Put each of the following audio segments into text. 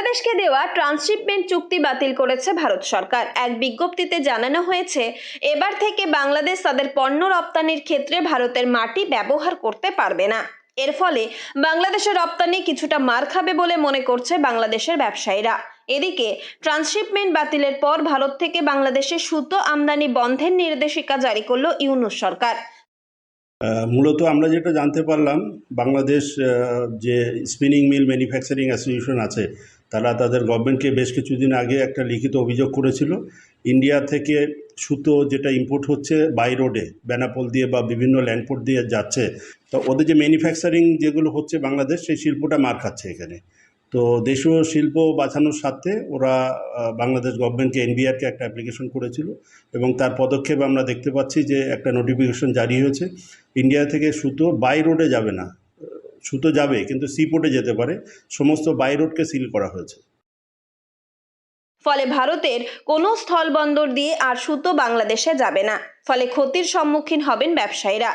বাংলাদেশকে দেওয়া ট্রান্সশিপমেন্ট চুক্তি বাতিল করেছে ভারত সরকার। এক বিজ্ঞপ্তিতে জানানো হয়েছে, এবার থেকে বাংলাদেশ তাদের পণ্য রপ্তানির ক্ষেত্রে ভারতের মাটি ব্যবহার করতে পারবে না। এর ফলে বাংলাদেশের রপ্তানি কিছুটা মার খাবে বলে মনে করছে বাংলাদেশের ব্যবসায়ীরা। এদিকে, ট্রান্সশিপমেন্ট বাতিলের পর ভারত থেকে বাংলাদেশে সুতো আমদানি বন্ধের নির্দেশিকা জারি করল ইউনুস সরকার। মূলত আমরা যেটা জানতে পারলাম, বাংলাদেশ যে স্পিনিং মিল ম্যানুফ্যাকচারিং অ্যাসোসিয়েশন আছে, তারা তাদের গভর্নমেন্টকে বেশ কিছুদিন আগে একটা লিখিত অভিযোগ করেছিল। ইন্ডিয়া থেকে সুতো যেটা ইম্পোর্ট হচ্ছে বাই রোডে বেনাপোল দিয়ে বা বিভিন্ন ল্যান্ডপোর্ট দিয়ে যাচ্ছে। তো ওদের যে ম্যানুফ্যাকচারিং যেগুলো হচ্ছে বাংলাদেশ, সেই শিল্পটা মার খাচ্ছে এখানে। তো দেশীয় শিল্প বাঁচানোর স্বার্থে ওরা বাংলাদেশ গভর্নমেন্টকে এনবিআরকে একটা অ্যাপ্লিকেশন করেছিল এবং তার পদক্ষেপ আমরা দেখতে পাচ্ছি যে একটা নোটিফিকেশন জারি হয়েছে। ইন্ডিয়া থেকে সুতো বাই রোডে যাবে না। সুতো যাবে, কিন্তু সি পোর্টে যেতে পারে। সমস্ত বাই রোডকে সিল করা হয়েছে। ফলে ভারতের কোনো স্থলবন্দর দিয়ে আর সুতো বাংলাদেশে যাবে না। ফলে ক্ষতির সম্মুখীন হবেন ব্যবসায়ীরা।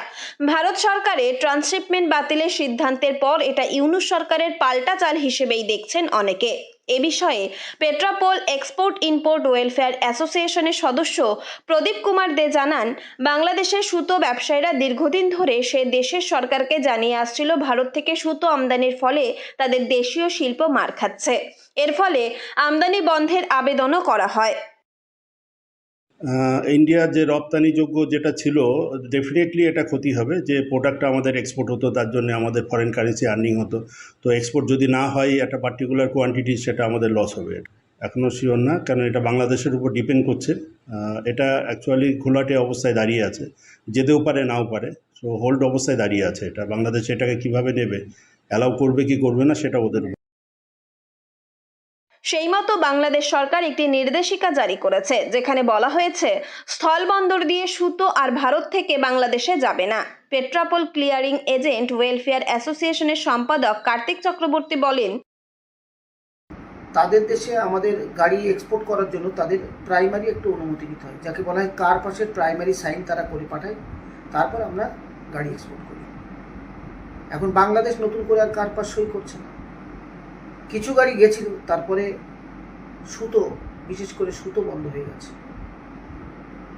ভারত সরকারের ট্রান্সশিপমেন্ট বাতিলের সিদ্ধান্তের পর এটা ইউনুস সরকারের পাল্টা চাল হিসেবেই দেখছেন অনেকে। এ বিষয়ে পেট্রাপোল এক্সপোর্ট ইম্পোর্ট ওয়েলফেয়ার অ্যাসোসিয়েশনের সদস্য প্রদীপ কুমার দে জানান, বাংলাদেশের সুতো ব্যবসায়ীরা দীর্ঘদিন ধরে সে দেশের সরকারকে জানিয়ে আসছিল, ভারত থেকে সুতো আমদানির ফলে তাদের দেশীয় শিল্প মার খাচ্ছে। এর ফলে আমদানি বন্ধের আবেদনও করা হয়। ইন্ডিয়ার যে রপ্তানিযোগ্য যেটা ছিল ডেফিনেটলি এটা ক্ষতি হবে, যে প্রোডাক্টটা আমাদের এক্সপোর্ট হতো, তার জন্য আমাদের ফরেন কারেন্সি আর্নিং হতো। তো এক্সপোর্ট যদি না হয়, একটা পার্টিকুলার কোয়ান্টিটি সেটা আমাদের লস হবে। এখনও শিওর না, কারণ এটা বাংলাদেশের উপর ডিপেন্ড করছে। এটা অ্যাকচুয়ালি ঘোলাটে অবস্থায় দাঁড়িয়ে আছে। যেতেও পারে, নাও পারে। সো হোল্ড অবস্থায় দাঁড়িয়ে আছে এটা। বাংলাদেশ এটাকে কীভাবে নেবে অ্যালাউ করবে কি করবে না, সেটা ওদের। সেই মতো বাংলাদেশ সরকার একটি নির্দেশিকা জারি করেছে, যেখানে বলা হয়েছে, স্থলবন্দর দিয়ে সুতো আর ভারত থেকে বাংলাদেশে যাবে না। পেট্রাপোল ক্লিয়ারিং এজেন্ট ওয়েলফেয়ার অ্যাসোসিয়েশনের সম্পাদক কার্তিক চক্রবর্তী বলেন, তাদের দেশে আমাদের গাড়ি এক্সপোর্ট করার জন্য তাদের প্রাইমারি একটু অনুমতি নিতে হয়, যাকে বলা হয় কার পাশের প্রাইমারি সাইন তারা করে পাঠায়, তারপর আমরা গাড়ি এক্সপোর্ট করি। এখন বাংলাদেশ নতুন করে আর কার পাস সই করছে না। কিছু গাড়ি গেছিল, তারপরে সুতো, বিশেষ করে সুতো বন্ধ হয়ে গেছে।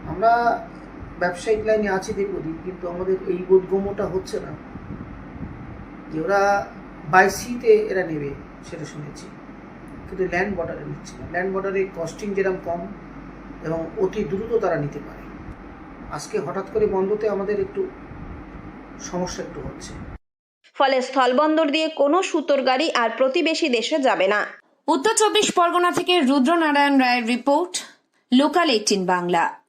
আমরা ব্যবসায়িক লাইনে আছি দীর্ঘদিন, কিন্তু আমাদের এই বোধগম্যটা হচ্ছে না। যে ওরা বাই সিতে এরা নেবে, সেটা শুনেছি। কিন্তু ল্যান্ড বর্ডারে নিচ্ছে না। ল্যান্ড বর্ডারে কস্টিং যেরকম কম এবং অতি দ্রুত তারা নিতে পারে। আজকে হঠাৎ করে বন্ধতে আমাদের একটু সমস্যা একটু হচ্ছে। ফলে স্থলবন্দর দিয়ে কোনো সুতোর গাড়ি আর প্রতিবেশী দেশে যাবে না। উত্তর চব্বিশ পরগনা থেকে রুদ্রনারায়ণ রায়ের রিপোর্ট, লোকাল এইটিন বাংলা।